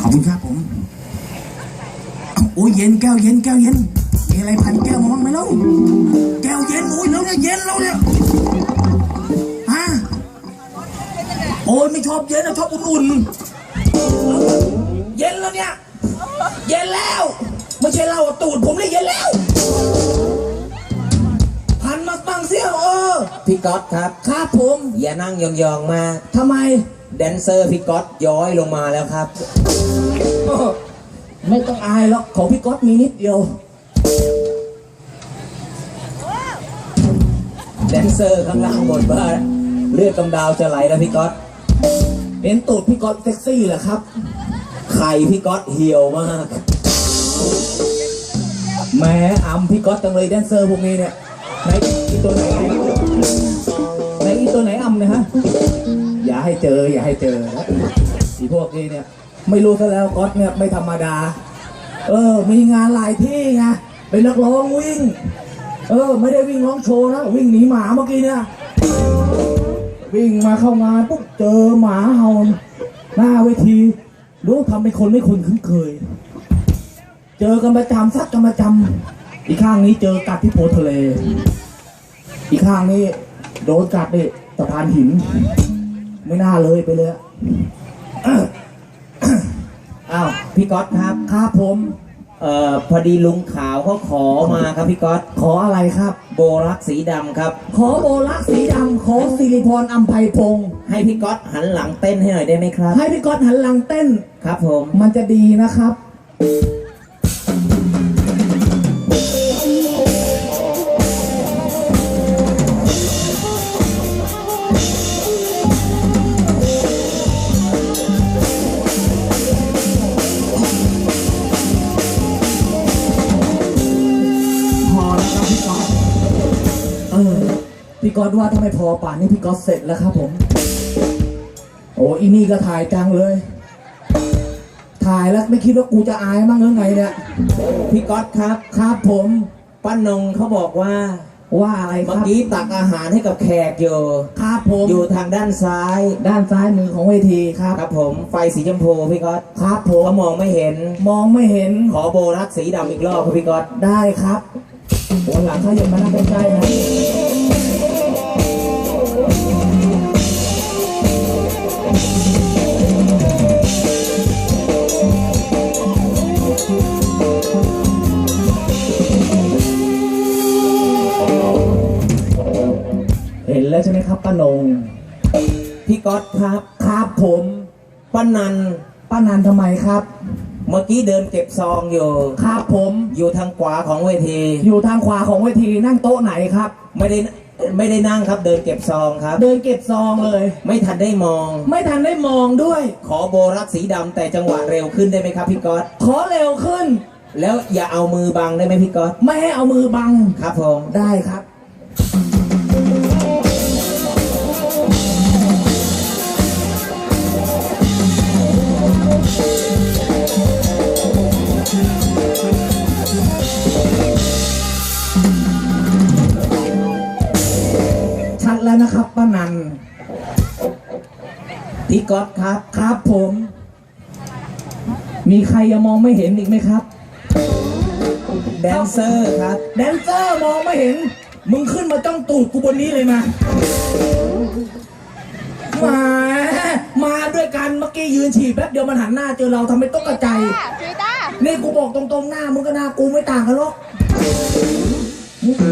ขอบคุณครับผมเอาโอ้ยเย็นแก้วเย็นแก้วเย็น มีอะไรพันแก้วมาบ้างไหมเล่าแก้วเย็นโอ้ยแล้วเนี่ยเย็นแล้วเนี่ยฮะโอ้ยไม่ชอบเย็นนะชอบอุ่นๆเย็นแล้วเนี่ย เย็นแล้ว ไม่ใช่เหล้าอะตูดผมเลยเย็นแล้วพันมาบ้างเสียเออพี่ก๊อตครับ ครับผม อย่านั่งยองๆมาทำไม แดนเซอร์พี่ก๊อตย้อยลงมาแล้วครับ ไม่ต้องอายหรอกของพี่ก๊อตมีนิดเดียว แดนเซอร์ข้างล่างบ่นว่าเลือดกำดาวจะไหลแล้วพี่ก๊อตเห็นตูดพี่ก๊อตเซ็กซี่เหรอครับไข่พี่ก๊อตเหี่ยวมากแหม้อำพี่ก๊อตจังเลยแดนเซอร์พวกนี้เนี่ยไหนอีตัวไหนไหนอีตัวไหนอำเนี่ยฮะ อย่าให้เจอ อย่าให้เจอนะอีพวกนี้เนี่ย ไม่รู้ซะแล้วก๊อตเนี่ยไม่ธรรมดา เออ มีงานหลายที่ไงเป็นนักร้องวิ่ง เออ ไม่ได้วิ่งร้องโชว์นะวิ่งหนีหมาเมื่อกี้เนี่ยวิ่งมาเข้างานปุ๊บเจอหมาเห่าหน้าเวทีรู้ทำเป็นคนไม่คุ้นคุ้นเคย เจอกันประจำซัดกันประจำอีกข้างนี้เจอกัดที่โพทะเล อีกข้างนี้โดนกัดดิสะพานหิน ไม่น่าเลยไปเลยอะอ้าวพี่ก๊อตครับ ครับผม เอ่อพอดีลุงขาวเขาขอมาครับพี่ก๊อตขออะไรครับ โบรักสีดำครับ ขอโบลักสีดำขอสิริพรอัมไพพงศ์ให้พี่ก๊อตหันหลังเต้นให้หน่อยได้ไหมครับ ให้พี่ก๊อตหันหลังเต้น ครับผม มันจะดีนะครับ ก๊อตว่าถ้าไม่พอป่านนี้พี่ก๊อตเสร็จแล้วครับผม โอ้อีนี่ก็ถ่ายจังเลย ถ่ายแล้วไม่คิดว่ากูจะอายมั้งหรือไงเนี่ย พี่ก๊อตครับครับผมป้านงเขาบอกว่าว่าอะไรคเมื่รัอบกี้ตักอาหารให้กับแขกอยู่ครับผมอยู่ทางด้านซ้ายด้านซ้ายมือของเวทีครับ ครับผมไฟสีชมพูพี่ก๊อตครับผมเขามองไม่เห็น มองไม่เห็นขอโบรักสีดำอีกรอบครับพี่ก๊อตได้ครับวันหลังเขาอย่ามานั่งใกล้ๆนะ แล้วใช่ไหมครับป้านงพี่ก๊อตครับครับผมป้านันป้านันทำไมครับ เมื่อกี้เดินเก็บซองอยู่ ครับผมอยู่ทางขวาของเวที อยู่ทางขวาของเวทีนั่งโต๊ะไหนครับ ไม่ได้ไม่ได้นั่งครับ เดินเก็บซองครับ เดินเก็บซองเลย ไม่ทันได้มอง ไม่ทันได้มองด้วย ขอโบรักสีดำแต่จังหวะเร็วขึ้นได้ไหมครับพี่ก๊อตขอเร็วขึ้น แล้วอย่าเอามือบังได้ไหมพี่ก๊อตไม่ให้เอามือบัง ครับผม ได้ครับ ก๊อตครับ ครับผม มีใครยังมองไม่เห็นอีกไหมครับ แดนเซอร์ครับ แดนเซอร์มองไม่เห็น มึงขึ้นมาจ้องตูดกูบนนี้เลยมามามาด้วยกันเมื่อกี้ยืนฉี่แป๊บเดียวมันหันหน้าเจอเราทำไมต้องกระใจายจุยต้านี่กูบอกตรงๆหน้ามึงก็หน้ากูไม่ต่างกันหรอก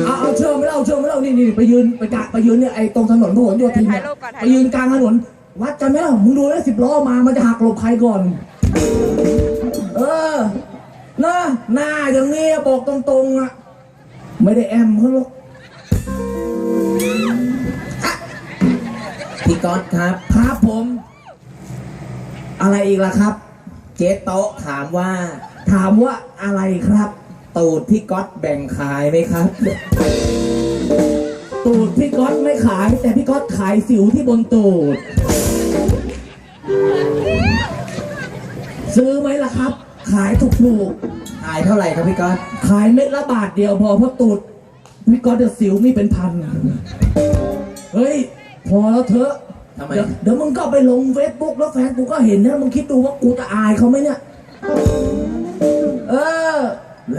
เอาเอาเชื่อไหม่เล่าเชื่อไหม่เล่านี่นี่ไปยืนไปกะไปยืนเนี่ยไอ้ตรงถนนพหลโยธินเนี่ยไปยืนกลางถนน วัดกันไหมล่ะมึงดูแล้วสิบล้อมามันจะหักหลบใครก่อน เออนะหน้าอย่างนี้บอกตรงๆอะไม่ได้แอมเขาหรอกพี่ก๊อตครับ ครับผม อะไรอีกล่ะครับ เจ๊โต๊ะถามว่า ถามว่าอะไรครับ ตูดพี่ก๊อตแบ่งขายไหมครับ ตูดพี่ก๊อตไม่ขาย แต่พี่ก๊อตขายสิวที่บนตูด ซื้อไหมล่ะครับ ขายถูกถูกขายเท่าไหร่ครับพี่ก๊อตๆขายเม็ดละบาทเดียวพอเพราะตูดพี่ก๊อตจะสิวมีเป็นพันเฮ้ย พอแล้วเถอะทำไม เดี๋ยวเดี๋ยวมึงก็ไปลงเฟซบุ๊กแล้วแฟนกูก็เห็นนะมึงคิดดูว่ากูจะอายเขาไหมเนี่ย เออแหม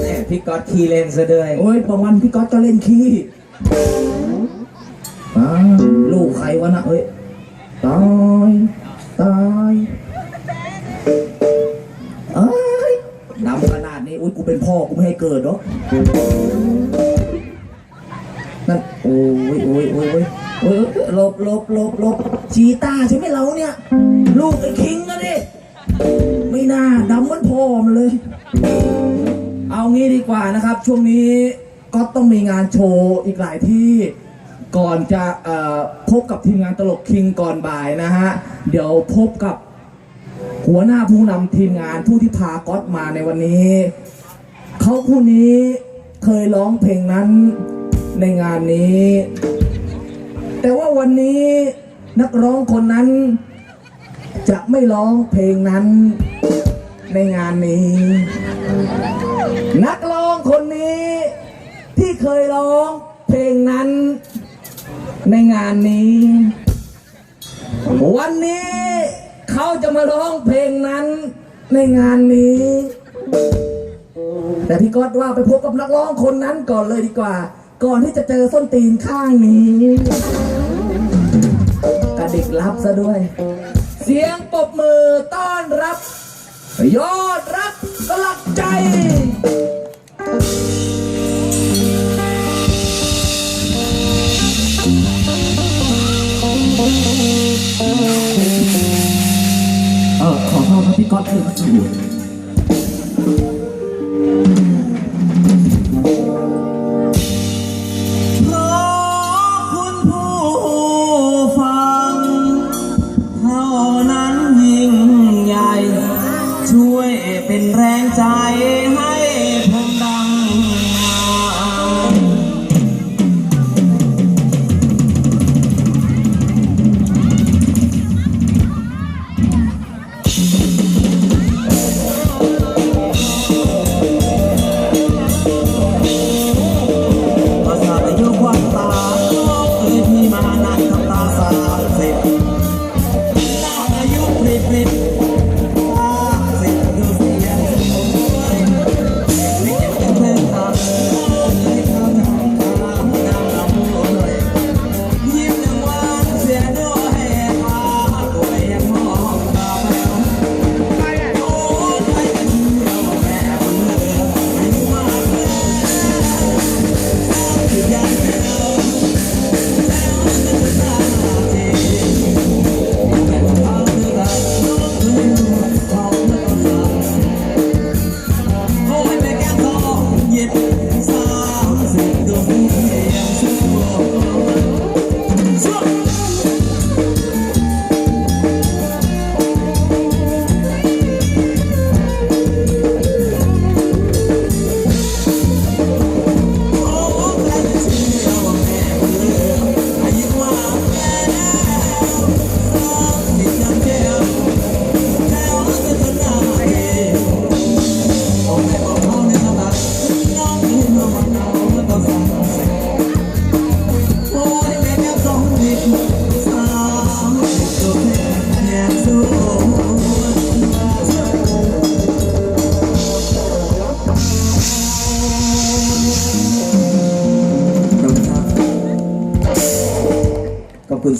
แหม่พี่ก๊อตขี้เล่นซะด้วยโอ้ยบางวันพี่ก๊อตก็เล่นขี้อ้าวลูกใครวะนะเอ้ยตาย ตายเอ้ยดำขนาดนี้อุ้ยกูเป็นพ่อกูไม่ให้เกิดหรอกนั่นโอ้ยโอ้ยโอ้ยโอ้ยโอ้ยหลบหลบหลบหลบชีตาใช่ไหมเราเนี่ย ลูกไอ้คิงอะดิไม่น่าดำเหมันพ่อมันเลย เอางี้ดีกว่านะครับ ช่วงนี้ก็ต้องมีงานโชว์อีกหลายที่ ก่อนจะพบกับทีมงานตลกคิงก่อนบ่ายนะฮะ เดี๋ยวพบกับหัวหน้าผู้นำทีมงานผู้ที่พาก๊อตมาในวันนี้ เขาผู้นี้เคยร้องเพลงนั้นในงานนี้ แต่ว่าวันนี้นักร้องคนนั้น จะไม่ร้องเพลงนั้นในงานนี้ นักร้องคนนี้ที่เคยร้องเพลงนั้น ในงานนี้ วันนี้เขาจะมาร้องเพลงนั้น ในงานนี้ แต่พี่ก๊อตว่าไปพบกับนักร้องคนนั้นก่อนเลยดีกว่า ก่อนที่จะเจอส้นตีนข้างนี้กระดิกรับซะด้วย เสียงปรบมือต้อนรับ ยอดรักสลักใจ ครั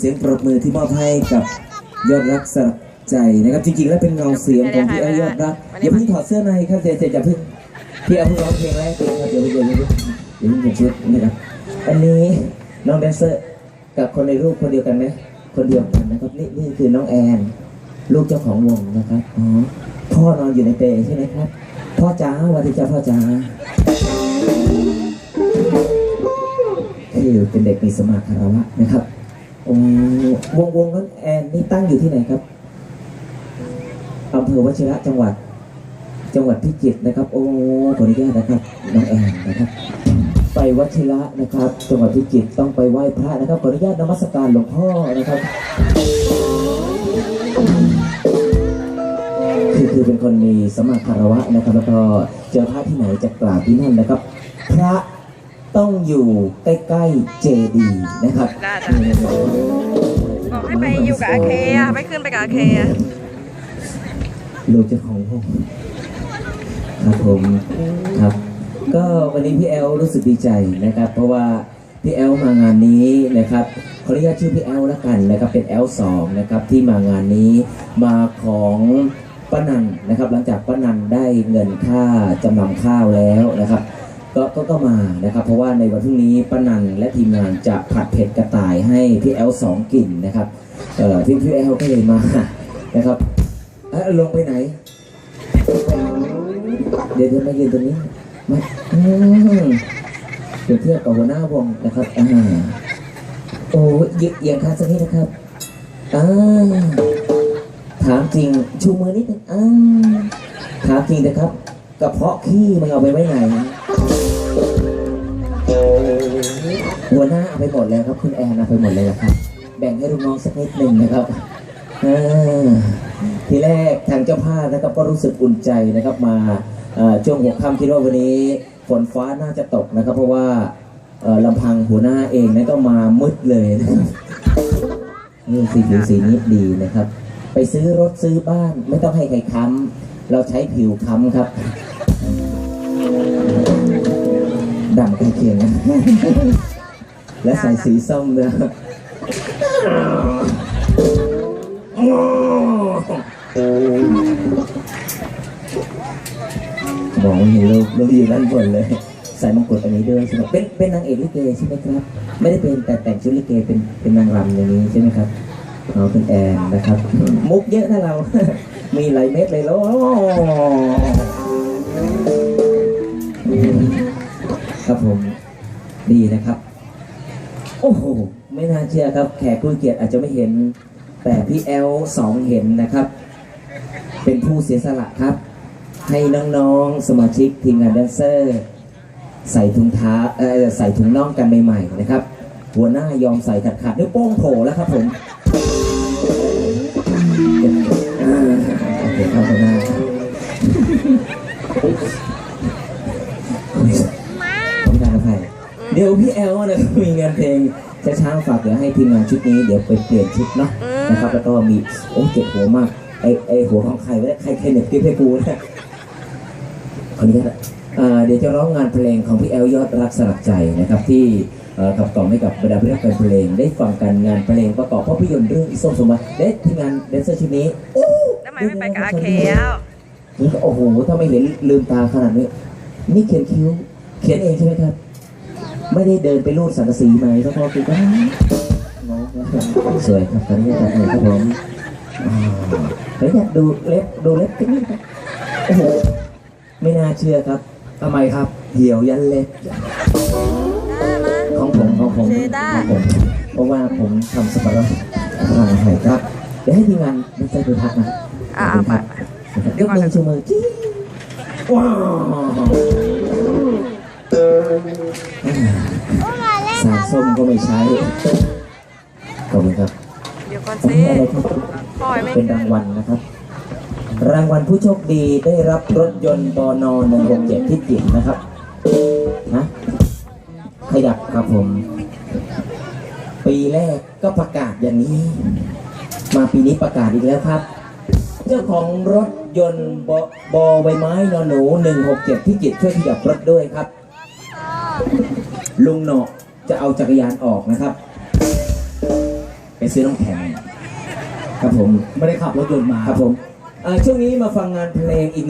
สียงปรบมือที่มอบให้กับยอดรักสลักใจนะครับ จริงๆ แล้วเป็นเงาเสียงของพี่อ้ยอดรักอย่าเพิ่งถอดเสื้อในครับเจเจอย่าเพิ่งพี่เอาเพิ่งร้องเพลงแรกเองครับเดี๋ยวเดี๋ยวเดี๋ยวเดี๋ยวเพิ่งเช็ดนะครับอันนี้น้องแดนเซอร์กับคนในรูปคนเดียวกันไหมคนเดียวกันนะครับนี่นี่คือน้องแอนลูกเจ้าของวงนะครับอ๋อพ่อนอนอยู่ในเปรใช่ไหมครับ พ่อจ้าวันที่จ้าพ่อจ้าคือเป็นเด็กมีสมาคารวะนะครับ โอ้วงวงนั้นแอนนี่ตั้งอยู่ที่ไหนครับอำเภอวชิระจังหวัด จังหวัดพิจิตรนะครับ โอ้ขออนุญาตนะครับน้องแอนนะครับ ไปวชิระนะครับ จังหวัดพิจิตรต้องไปไหว้พระนะครับขออนุญาตนมัสการหลวงพ่อนะครับคือคือเป็นคนมีสมมาคารวะนะครับ แล้วก็เจอพระที่ไหนจะกราบที่นั่นนะครับ พระ ต้องอยู่ใกล้ๆเจดีนะครับ ได้จ้ะ บอกให้ไปอยู่กับอาเคอะไม่ขึ้นไปกับอาเคอะลูกเจ้าของห้องครับผมครับ ก็วันนี้พี่แอลรู้สึกดีใจนะครับ เพราะว่าพี่แอลมางานนี้นะครับขออนุญาตชื่อพี่แอลแล้วกันนะครับเป็นแอลสองนะครับที่มางานนี้มาของป้านันนะครับ หลังจากป้านันได้เงินค่าจำนำข้าวแล้วนะครับ ก็ก็ก็มานะครับ เพราะว่าในวันพรุ่งนี้ป้านันและทีมงานจะผัดเผ็ดกระต่ายให้พี่แอลสองกลิ่นนะครับเอ่อพี่พี่แอลก็เลยมานะครับเอ้ยลงไปไหน เดี๋ยวเดี๋ยวมายืนตรงนี้มาอืมเดี๋ยวเทียบกับหัวหน้าวงนะครับอ่าโอ้ยเอียงเอียงขาสักนิดนะครับอ่าถามจริงชูมือนิดนึงอ่าถามจริงนะครับกระเพาะขี้มึงเอาไปไว้ไหน หัวหน้าเอาไปหมดแล้วครับ คุณแอนเอาไปหมดเลยครับ แบ่งให้ลูกน้องสักนิดหนึ่งนะครับทีแรกทางเจ้าภาพนะครับก็รู้สึกอุ่นใจนะครับมาช่วงหัวค่ำคิดว่าวันนี้ฝนฟ้าน่าจะตกนะครับ เพราะว่าลำพังหัวหน้าเองนะก็มามืดเลยนะครับนี่สีผิวสีนี้ดีนะครับ ไปซื้อรถซื้อบ้านไม่ต้องให้ใครค้ำเราใช้ผิวค้ำครับ ดำใกล้เคียงนะ และใส่สีส้มด้วยครับบอกว่าเห็นลูกลูกอยู่ด้านบนเลย ใส่มงกุฎอันนี้ด้วยใช่ไหมเป็นเป็นนางเอกลิเกใช่ไหมครับ ไม่ได้เป็นแต่แต่งชุดลิเกเป็นเป็นนางรำอย่างนี้ใช่ไหมครับเอาคุณแอนนะครับ มุกเยอะนะเรา มีหลายเม็ดเลยแล้ว ครับผมดีนะครับ โอ้โห ไม่น่าเชื่อครับ แขกผู้เกียรติอาจจะไม่เห็น แต่พี่แอลสองเห็นนะครับ เป็นผู้เสียสละครับ ให้น้องๆสมาชิกทีมงานแดนเซอร์ ใส่ถุงเท้าเออใส่ถุงน่องกันใหม่ๆนะครับ หัวหน้ายอมใส่ขาดขาดๆนิ้วโป้งโผล่แล้วครับผม เดี๋ยวพี่แอลนะครับมีงานเพลงช้าๆฝากเดี๋ยวให้ทีมงานชุดนี้เดี๋ยวไปเปลี่ยนชุดเนาะนะครับแล้วก็มีโอ้เจ็บหัวมากไอไอหัวของใครไว้ใครใครเหน็บกิ๊บให้กูนะขออนุญาตอ่าเดี๋ยวจะร้องงานเพลงของพี่แอลยอดรักสลักใจนะครับที่เอ่อขับกล่อมให้กับบรรดาผู้รักแฟนเพลงได้ฟังกันงานเพลงประกอบภาพยนตร์เรื่องอิส้มสมบัติและทีมงานแดนเซอร์ชุดนี้โอ้ทำไมไม่ไปกับอาเคอะนี่ก็โอ้โหถ้าไม่เห็นลืมตาขนาดนี้นี่เขียนคิ้วเขียนเองใช่ไหมครับ ไม่ได้เดินไปรูดสังกะสีไหมแล้วพอคือก็งงนะครับสวยครับตอนนี้จัดเลยครับผมอ่าเดี๋ยวอยากดูเล็บดูเล็บกันนิดครับโอ้โหไม่น่าเชื่อครับทำไมครับเหี่ยวยันเล็บของผมของผมเจด้าของผมเพราะว่าผมทำสับปะรดทานอาหารครับเดี๋ยวให้ทีมงานไม่ใช่ไปพักนะอ่าขอบคุณไปครับยกมือชูมือจี้ว้าว สารส้มก็ไม่ใช้ขอบคุณครับเดี๋ยวก่อนอันสินี้อะไรครับปล่อยไม่เป็นขึ้รานงวัลนะครับ รางวัลผู้โชคดีได้รับรถยนต์บน167ที่จิตนะครับนะขยับครับผม ปีแรกก็ประกาศอย่างนี้ มาปีนี้ประกาศอีกแล้วครับ เจ้าของรถยนต์บบอใบไม้นอนหนู 167ที่จิตช่วยขยับรถด้วยครับ ลุงเหนาะจะเอาจักรยานออกนะครับ ไปซื้อน้ำแข็งครับผม ไม่ได้ขับรถยนต์มา ครับผมเอ่อช่วงนี้มาฟังงานเพลงอีกหนึ่ง